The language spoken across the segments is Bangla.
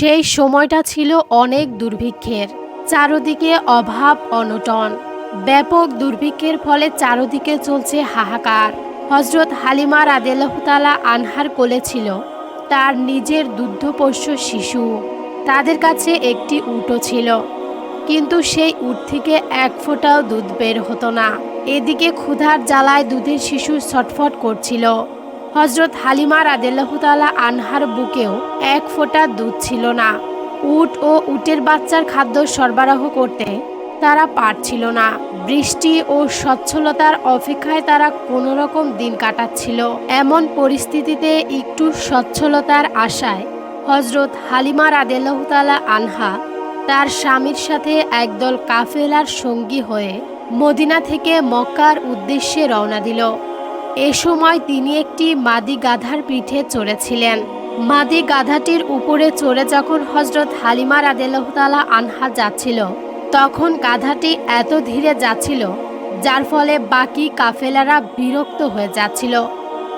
সেই সময়টা ছিল অনেক দুর্ভিক্ষের, চারদিকে অভাব, অনটন। ব্যাপক দুর্ভিক্ষের ফলে চারদিকে চলছে হাহাকার। হজরত হালিমা রাদেলাহতালা আনহার কোলে ছিল। তার নিজের দুগ্ধপোষ্য শিশু। তাদের কাছে একটি উটো ছিল। কিন্তু সেই উট থেকে এক ফোঁটাও দুধ বের হতো না। এদিকে ক্ষুধার জ্বালায় দুধের শিশু ছটফট করছিল। হজরত হালিমা রাদেলাহতালা আনহার বুকেও এক ফোঁটা দুধ ছিল না। উট ও উটের বাচ্চার খাদ্য সরবরাহ করতে তারা পারছিল না। বৃষ্টি ও সচ্ছলতার অপেক্ষায় তারা কোনো রকম দিন কাটাচ্ছিল। এমন পরিস্থিতিতে একটু সচ্ছলতার আশায় হজরত হালিমা রাদেলাহতালা আনহা তার স্বামীর সাথে একদল কাফেলার সঙ্গী হয়ে মদিনা থেকে মক্কার উদ্দেশ্যে রওনা দিল। এ সময় তিনি একটি মাদি গাধার পিঠে চড়েছিলেন। মাদি গাধাটির উপরে চড়ে যখন হজরত হালিমা রাদেলাহতালা আনহা যাচ্ছিল, তখন গাধাটি এত ধীরে যাচ্ছিল, যার ফলে বাকি কাফেলারা বিরক্ত হয়ে যাচ্ছিল।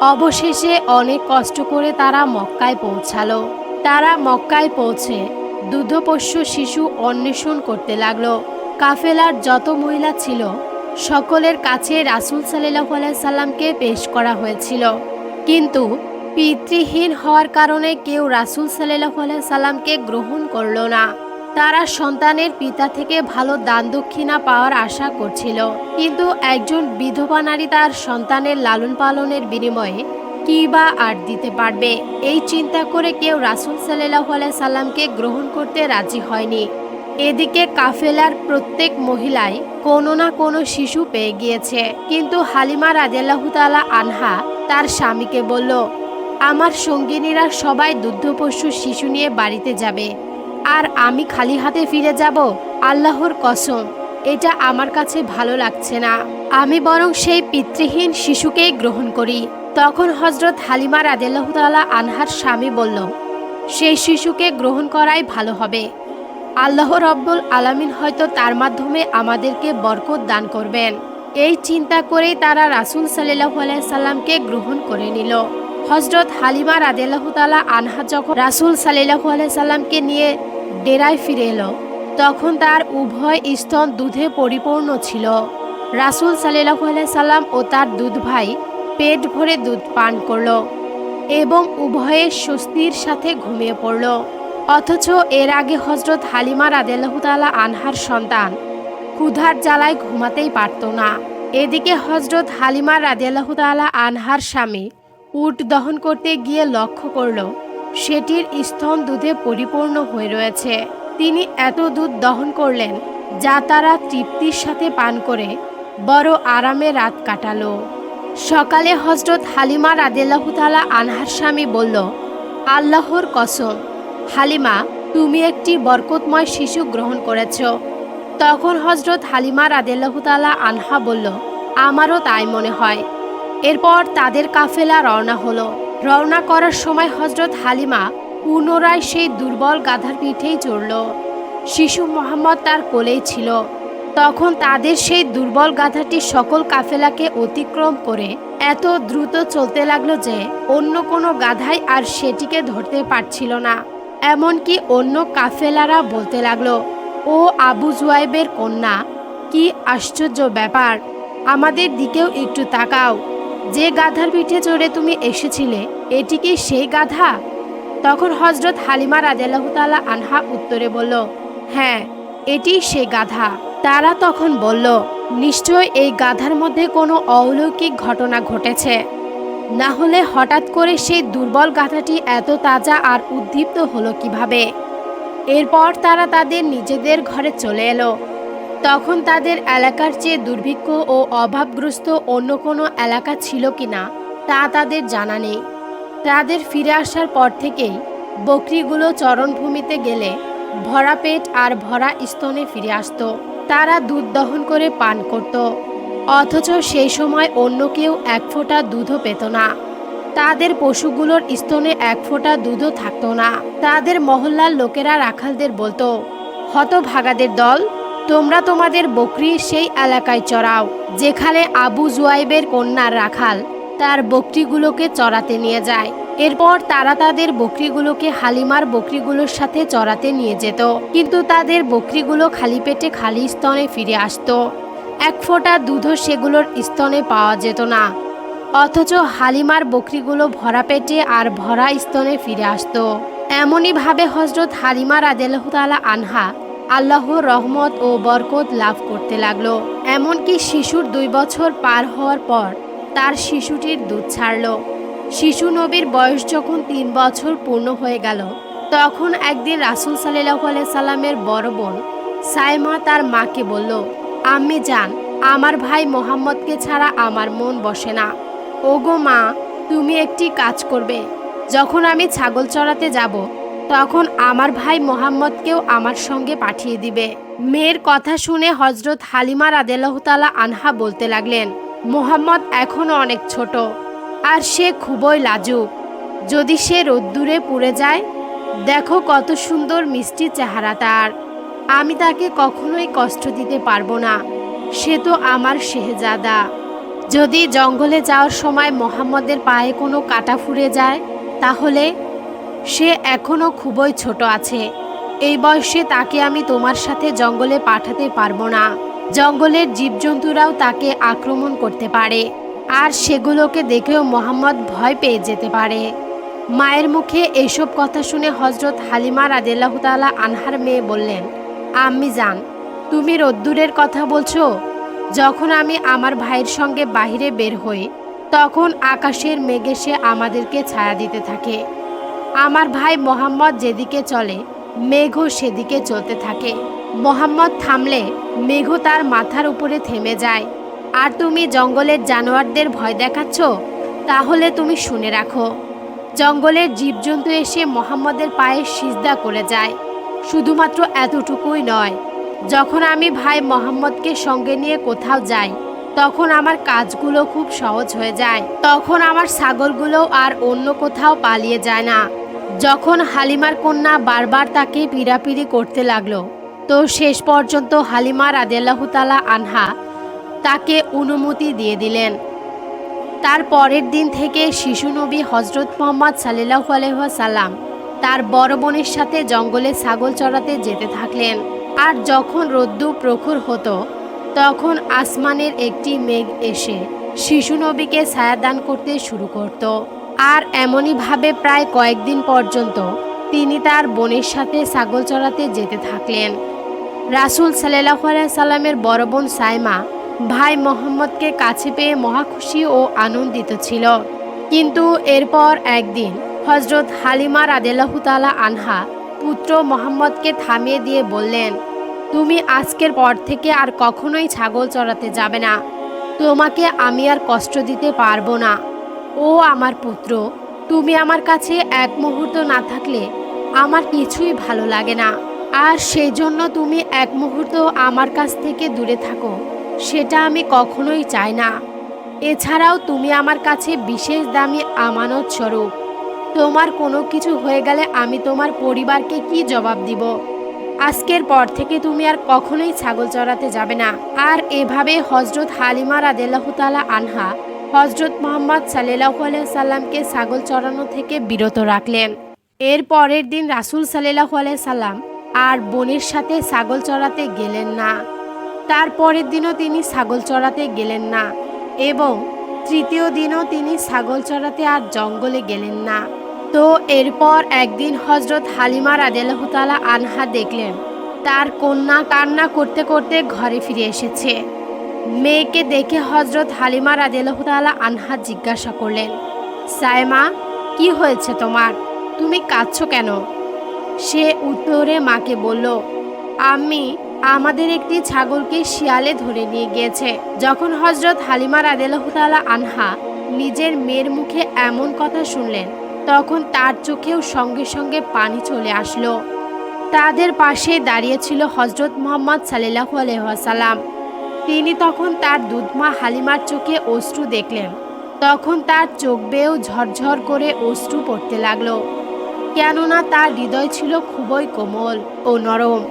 অবশেষে অনেক কষ্ট করে তারা মক্কায় পৌঁছালো। তারা মক্কায় পৌঁছে দুধপোষ্য শিশু অন্বেষণ করতে লাগল। কাফেলার যত মহিলা ছিল সকলের কাছে রাসুল সাল্লাহ সাল্লামকে পেশ করা হয়েছিল। কিন্তু পিতৃহীন হওয়ার কারণে কেউ রাসুল সাল্লাহ সাল্লামকে গ্রহণ করল না। তারা সন্তানের পিতা থেকে ভালো দান দক্ষিণা পাওয়ার আশা করছিল। কিন্তু একজন বিধবা নারী তার সন্তানের লালন পালনের বিনিময়ে কি বা আর দিতে পারবে। এই চিন্তা করে কেউ রাসুল সাল্লাহ সাল্লামকে গ্রহণ করতে রাজি হয়নি। এদিকে কাফেলার প্রত্যেক মহিলাই কোনো না কোনো শিশু পেয়ে গিয়েছে। কিন্তু হালিমা রাজেলাহুতালা আনহা তার স্বামীকে বলল, আমার সঙ্গিনীরা সবাই দুগ্ধপশু শিশু নিয়ে বাড়িতে যাবে। আর আমি খালি হাতে ফিরে যাব, আল্লাহর কসম, এটা আমার কাছে ভালো লাগছে না। আমি বরং সেই পিতৃহীন শিশুকেই গ্রহণ করি। তখন হজরত হালিমা রাদেলাহতালা আনহার স্বামী বলল, সেই শিশুকে গ্রহণ করাই ভালো হবে। আল্লাহ রব্বুল আলামিন হয়তো তার মাধ্যমে আমাদেরকে বরকত দান করবেন। এই চিন্তা করেই তারা রাসুল সাল্লাহ সাল্লামকে গ্রহণ করে নিল। হজরত হালিমা রাদেলাহতালা আনহা যখন রাসুল সাল্লাহ সাল্লামকে নিয়ে ডেরায় ফিরে এলো, তখন তার উভয় স্তন দুধে পরিপূর্ণ ছিল। রাসুল সাল্লাহ সাল্লাম ও তার দুধ ভাই পেট ভরে দুধ পান করল এবং উভয়ে স্বস্তির সাথে ঘুমিয়ে পড়ল। অথচ এর আগে হজরত হালিমা রাদেলাহুতালা আনহার সন্তান ক্ষুধার জ্বালায় ঘুমাতেই পারত না। এদিকে হজরত হালিমা রাদেলাহুতালা আনহার স্বামী উট দহন করতে গিয়ে লক্ষ্য করল, সেটির স্তন দুধে পরিপূর্ণ হয়ে রয়েছে। তিনি এত দুধ দহন করলেন যা তারা তৃপ্তির সাথে পান করে বড় আরামে রাত কাটালো। সকালে হজরত হালিমা রাদেলাহুতালা আনহার স্বামী বলল, আল্লাহর কসম হালিমা, তুমি একটি বরকতময় শিশু গ্রহণ করেছ। তখন হজরত হালিমা রাদেলাহুতালা আনহা বলল, আমারও তাই মনে হয়। এরপর তাদের কাফেলা রওনা হলো। রওনা করার সময় হজরত হালিমা পুনরায় সেই দুর্বল গাধার পিঠেই চড়ল। শিশু মোহাম্মদ তার কোলেই ছিল। তখন তাদের সেই দুর্বল গাধাটি সকল কাফেলাকে অতিক্রম করে এত দ্রুত চলতে লাগল যে অন্য কোনো গাধাই আর সেটিকে ধরতে পারছিল না। এমনকি অন্য কাফেলারা বলতে লাগল, ও আবু জুয়াইবের কন্যা, কি আশ্চর্য ব্যাপার, আমাদের দিকেও একটু তাকাও। যে গাধার পিঠে চড়ে তুমি এসেছিলে, এটি কি সেই গাধা? তখন হজরত হালিমা রাজাল্লাহতালা আনহা উত্তরে বলল হ্যাঁ এটি সে গাধা। তারা তখন বলল, নিশ্চয় এই গাধার মধ্যে কোনো অলৌকিক ঘটনা ঘটেছে। না হলে হঠাৎ করে সেই দুর্বল গাথাটি এত তাজা আর উদ্দীপ্ত হলো কীভাবে? এরপর তারা তাদের নিজেদের ঘরে চলে এলো। তখন তাদের এলাকার চেয়ে দুর্ভিক্ষ ও অভাবগ্রস্ত অন্য কোনো এলাকা ছিল কিনা তা তাদের জানা নেই। তাদের ফিরে আসার পর থেকেই বকরিগুলো চরণভূমিতে গেলে ভরা পেট আর ভরা স্তনে ফিরে আসতো। তারা দুধ দহন করে পান করত। অথচ সেই সময় অন্য কেউ এক ফোঁটা দুধও পেত না। তাদের পশুগুলোর স্তনে এক ফোঁটা দুধও থাকতো না। তাদের মহল্লার লোকেরা রাখালদের বলতো, হতভাগাদের দল, তোমরা তোমাদের বকরি সেই এলাকায় চড়াও, যেখানে আবু জুয়াইবের কন্যার রাখাল তার বকরিগুলোকে চড়াতে নিয়ে যায়। এরপর তারা তাদের বকরিগুলোকে হালিমার বকরিগুলোর সাথে চড়াতে নিয়ে যেত। কিন্তু তাদের বকরিগুলো খালি পেটে খালি স্তনে ফিরে আসতো। এক ফোঁটা দুধও সেগুলোর স্তনে পাওয়া যেত না। অথচ হালিমার বকরিগুলো ভরা পেটে আর ভরা স্তনে ফিরে আসতো। এমনইভাবে হজরত হালিমা রাদেলাহতালা আনহা আল্লাহ রহমত ও বরকত লাভ করতে লাগল। এমনকি শিশুর দুই বছর পার হওয়ার পর তার শিশুটির দুধ ছাড়ল। শিশু নবীর বয়স যখন তিন বছর পূর্ণ হয়ে গেল, তখন একদিন রাসুল সাল্লাহ সাল্লামের বড় বোন সাইমা তার মাকে বলল আম্মি যান আমার ভাই মোহাম্মদকে ছাড়া আমার মন বসে না। ওগো মা, তুমি একটি কাজ করবে। যখন আমি ছাগল চড়াতে যাব, তখন আমার ভাই মোহাম্মদকেও আমার সঙ্গে পাঠিয়ে দিবে। মেয়ের কথা শুনে হজরত হালিমা রাদেলাহতালা আনহা বলতে লাগলেন, মোহাম্মদ এখনও অনেক ছোট, আর সে খুবই লাজুক। যদি সে রোদ্দুরে পুড়ে যায়, দেখো কত সুন্দর মিষ্টি চেহারা তার। আমি তাকে কখনোই কষ্ট দিতে পারব না। সে তো আমার শেহজাদা। যদি জঙ্গলে যাওয়ার সময় মোহাম্মদের পায়ে কোনো কাটা ফুরে যায়, তাহলে সে এখনও খুবই ছোট আছে। এই বয়সে তাকে আমি তোমার সাথে জঙ্গলে পাঠাতে পারব না। জঙ্গলের জীবজন্তুরাও তাকে আক্রমণ করতে পারে। আর সেগুলোকে দেখেও মোহাম্মদ ভয় পেয়ে যেতে পারে। মায়ের মুখে এইসব কথা শুনে হজরত হালিমা রাদেলাহতালা আনহার মেয়ে বললেন আম্মি যান তুমি রোদ্দুরের কথা বলছো? যখন আমি আমার ভাইয়ের সঙ্গে বাহিরে বের হই, তখন আকাশের মেঘে সে আমাদেরকে ছায়া দিতে থাকে। আমার ভাই মোহাম্মদ যেদিকে চলে, মেঘও সেদিকে চলতে থাকে। মোহাম্মদ থামলে মেঘ তার মাথার উপরে থেমে যায়। আর তুমি জঙ্গলের জানোয়ারদের ভয় দেখাচ্ছ? তাহলে তুমি শুনে রাখো। জঙ্গলের জীবজন্তু এসে মোহাম্মদের পায়ে সিজদা করে যায়। শুধুমাত্র এতটুকুই নয়, যখন আমি ভাই মোহাম্মদকে সঙ্গে নিয়ে কোথাও যাই, তখন আমার কাজগুলো খুব সহজ হয়ে যায়। তখন আমার ছাগলগুলো আর অন্য কোথাও পালিয়ে যায় না। যখন হালিমার কন্যা বারবার তাকে পিড়াপিড়ি করতে লাগল, তো শেষ পর্যন্ত হালিমা রাদেলাহুতালা আনহা তাকে অনুমতি দিয়ে দিলেন। তার পরের দিন থেকে শিশু নবী হজরত মোহাম্মদ সাল্লাহ আলহাসাল্লাম তার বড় বোনের সাথে জঙ্গলে ছাগল চড়াতে যেতে থাকলেন। আর যখন রোদ্দু প্রখর হতো, তখন আসমানের একটি মেঘ এসে শিশু নবীকে ছায়াদান করতে শুরু করত। আর এমনইভাবে প্রায় কয়েকদিন পর্যন্ত তিনি তার বোনের সাথে ছাগল চড়াতে যেতে থাকলেন। রাসুল সাল্লাহ সাল্লামের বড় বোন সাইমা ভাই মোহাম্মদকে কাছে পেয়ে মহাখুশি ও আনন্দিত ছিল। কিন্তু এরপর একদিন হজরত হালিমা রাদেলাহুতালা আনহা পুত্র মোহাম্মদকে থামিয়ে দিয়ে বললেন, তুমি আজকের পর থেকে আর কখনোই ছাগল চড়াতে যাবে না। তোমাকে আমি আর কষ্ট দিতে পারব না। ও আমার পুত্র, তুমি আমার কাছে এক মুহূর্ত না থাকলে আমার কিছুই ভালো লাগে না। আর সেই জন্য তুমি এক মুহূর্ত আমার কাছ থেকে দূরে থাকো, সেটা আমি কখনোই চাই না। এছাড়াও তুমি আমার কাছে বিশেষ দামি আমানত স্বরূপ। তোমার কোনো কিছু হয়ে গেলে আমি তোমার পরিবারকে কি জবাব দিব? আজকের পর থেকে তুমি আর কখনোই ছাগল চড়াতে যাবে না। আর এভাবে হজরত হালিমা রাদেলাহতালা আনহা হজরত মোহাম্মদ সাল্লাহ সাল্লামকে ছাগল চড়ানো থেকে বিরত রাখলেন। এর পরের দিন রাসুল সাল্লাহ সাল্লাম আর বোনের সাথে ছাগল চড়াতে গেলেন না। তার পরের দিনও তিনি ছাগল চড়াতে গেলেন না এবং তৃতীয় দিনও তিনি ছাগল চড়াতে আর জঙ্গলে গেলেন না। তো এরপর একদিন হজরত হালিমা রাদেলাহতালা আনহা দেখলেন, তার কন্যা কান্না করতে করতে ঘরে ফিরে এসেছে। মেয়েকে দেখে হজরত হালিমা রাদেলাহতালা আনহা জিজ্ঞাসা করলেন সাইমা কি হয়েছে তোমার? তুমি কাঁদছ কেন? সে উত্তরে মাকে বলল আমি আমাদের একটি ছাগলকে শিয়ালে ধরে নিয়ে গিয়েছে। যখন হজরত হালিমা রাদেলাহতালা আনহা নিজের মেয়ের মুখে এমন কথা শুনলেন তখন তার চোখেও সঙ্গে সঙ্গে পানি চলে আসলো। তাদের পাশে দাঁড়িয়েছিল হজরত মোহাম্মদ সাল্লাহু আলহাসাল্লাম তিনি তখন তার দুধমা হালিমার চোখে অশ্রু দেখলেন। তখন তার চোখ বেয়েও ঝরঝর করে অশ্রু পড়তে লাগল। কেননা তার হৃদয় ছিল খুবই কোমল ও নরম।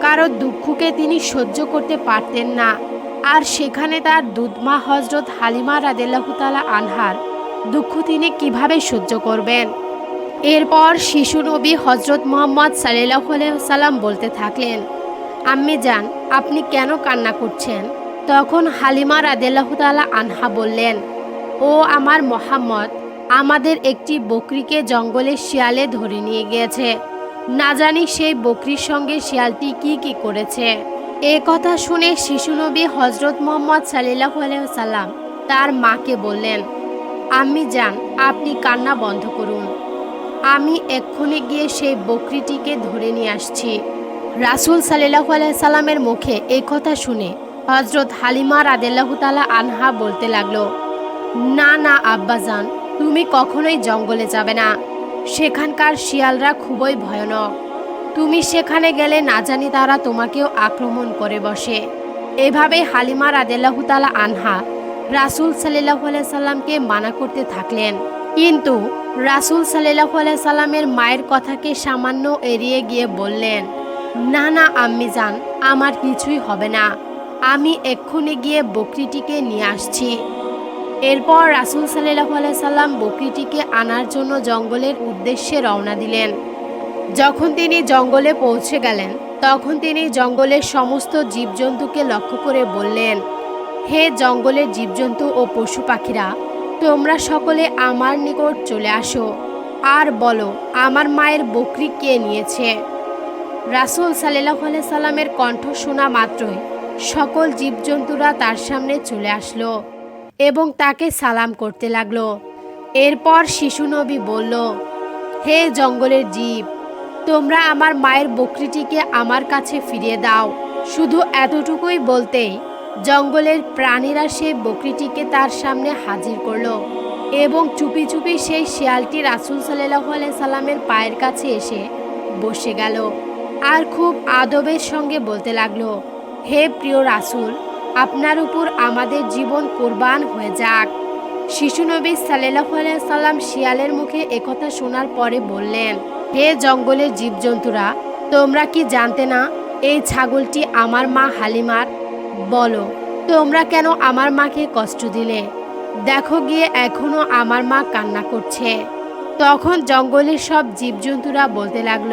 কারও দুঃখকে তিনি সহ্য করতে পারতেন না। আর সেখানে তার দুধমা হজরত হালিমা রাদেলাহুতালা আনহার দুঃখ তিনি কীভাবে সহ্য করবেন? এরপর শিশু নবী হজরত মোহাম্মদ সাল্লাহ সাল্লাম বলতে থাকলেন, আম্মি যান আপনি কেন কান্না করছেন? তখন হালিমা রাদেলাহ তালা আনহা বললেন, ও আমার মোহাম্মদ, আমাদের একটি বকরিকে জঙ্গলে শিয়ালে ধরে নিয়ে গিয়েছে। না জানি সেই বকরির সঙ্গে শিয়ালটি কি কি করেছে। এ কথা শুনে শিশু নবী হজরত মোহাম্মদ সাল্লাহ সাল্লাম তার মাকে বললেন আম্মি যান, আপনি কান্না বন্ধ করুন। আমি এক্ষুনি গিয়ে সেই বকরিটিকে ধরে নিয়ে আসছি। রাসুল সাল্লাহ সাল্লামের মুখে এই কথা শুনে হজরত হালিমা রাদেল্লাহ তালা আনহা বলতে লাগল, না না আব্বাজান তুমি কখনোই জঙ্গলে যাবে না। সেখানকার শিয়ালরা খুবই ভয়ানক। তুমি সেখানে গেলে না জানি তারা তোমাকেও আক্রমণ করে বসে। এভাবে হালিমা রাদেল্লাহ তালা আনহা রাসুল সাল্লাহ সাল্লামকে মানা করতে থাকলেন। কিন্তু রাসুল সাল্লাহ সাল্লামের মায়ের কথাকে সামান্য এড়িয়ে গিয়ে বললেন, না না, আম্মি যান আমার কিছুই হবে না। আমি এক্ষুনি গিয়ে বকরিটিকে নিয়ে আসছি। এরপর রাসুল সাল্লাহ সাল্লাম বকরিটিকে আনার জন্য জঙ্গলের উদ্দেশ্যে রওনা দিলেন। যখন তিনি জঙ্গলে পৌঁছে গেলেন, তখন তিনি জঙ্গলের সমস্ত জীবজন্তুকে লক্ষ্য করে বললেন হে জঙ্গলের জীবজন্তু ও পশু পাখিরা, তোমরা সকলে আমার নিকট চলে আসো। আর বলো, আমার মায়ের বকরি কে নিয়েছে? রাসুল সাল্লাহ সাল্লামের কণ্ঠ শোনা মাত্রই সকল জীবজন্তুরা তার সামনে চলে আসলো এবং তাকে সালাম করতে লাগল। এরপর শিশু নবী বলল, হে জঙ্গলের জীব, তোমরা আমার মায়ের বকরিটিকে আমার কাছে ফিরিয়ে দাও। শুধু এতটুকুই বলতেই জঙ্গলের প্রাণীরা সেই বকরিটিকে তার সামনে হাজির করল এবং চুপি চুপি সেই শিয়ালটি রাসুল সাল্লাহ সাল্লামের পায়ের কাছে এসে বসে গেল আর খুব আদবের সঙ্গে বলতে লাগল, হে প্রিয় রাসুল, আপনার উপর আমাদের জীবন কোরবান হয়ে যাক। শিশু নবী সাল্লাহ সাল্লাম শিয়ালের মুখে একথা শোনার পরে বললেন, হে জঙ্গলের জীবজন্তুরা, তোমরা কি জানতে না, এই ছাগলটি আমার মা হালিমার বলো, তোমরা কেন আমার মাকে কষ্ট দিলে? দেখো গিয়ে এখনও আমার মা কান্না করছে। তখন জঙ্গলের সব জীবজন্তুরা বলতে লাগল,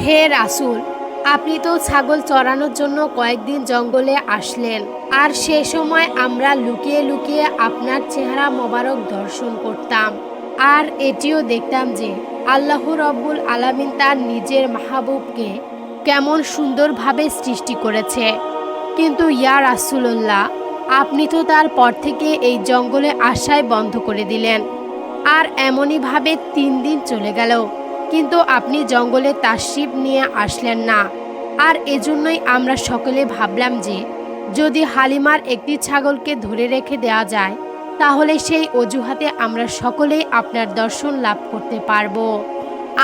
হে রাসুল, আপনি তো ছাগল চড়ানোর জন্য কয়েকদিন জঙ্গলে আসলেন। আর সে সময় আমরা লুকিয়ে লুকিয়ে আপনার চেহারা মোবারক দর্শন করতাম। আর এটিও দেখতাম যে আল্লাহ রব্বুল আলামিন তার নিজের মাহবুবকে কেমন সুন্দরভাবে সৃষ্টি করেছে। কিন্তু, ইয়া রাসুলল্লাহ, আপনি তো তারপর থেকে এই জঙ্গলে আসাই বন্ধ করে দিলেন। আর এমনইভাবে তিন দিন চলে গেল, কিন্তু আপনি জঙ্গলে তাশরিফ নিয়ে আসলেন না। আর এজন্যই আমরা সকলে ভাবলাম যে, যদি হালিমার একটি ছাগলকে ধরে রেখে দেওয়া যায়, তাহলে সেই অজুহাতে আমরা সকলেই আপনার দর্শন লাভ করতে পারব।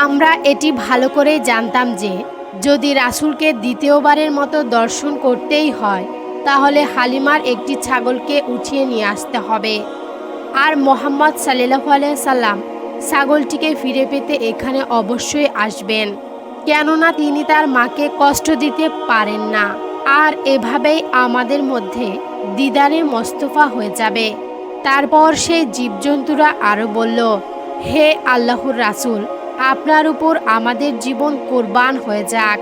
আমরা এটি ভালো করেই জানতাম যে যদি রাসুলকে দ্বিতীয়বারের মতো দর্শন করতেই হয়, তাহলে হালিমার একটি ছাগলকে উঠিয়ে নিয়ে আসতে হবে। আর মোহাম্মদ সাল্লাহ সাল্লাম ছাগলটিকে ফিরে পেতে এখানে অবশ্যই আসবেন, কেননা তিনি তার মাকে কষ্ট দিতে পারেন না। আর এভাবেই আমাদের মধ্যে দিদারে মোস্তফা হয়ে যাবে। তারপর সেই জীবজন্তুরা আরও বলল, হে আল্লাহর রাসুল আপনার উপর আমাদের জীবন কোরবান হয়ে যাক।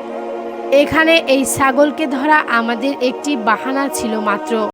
এখানে এই ছাগলকে ধরা আমাদের একটি বাহানা ছিল মাত্র।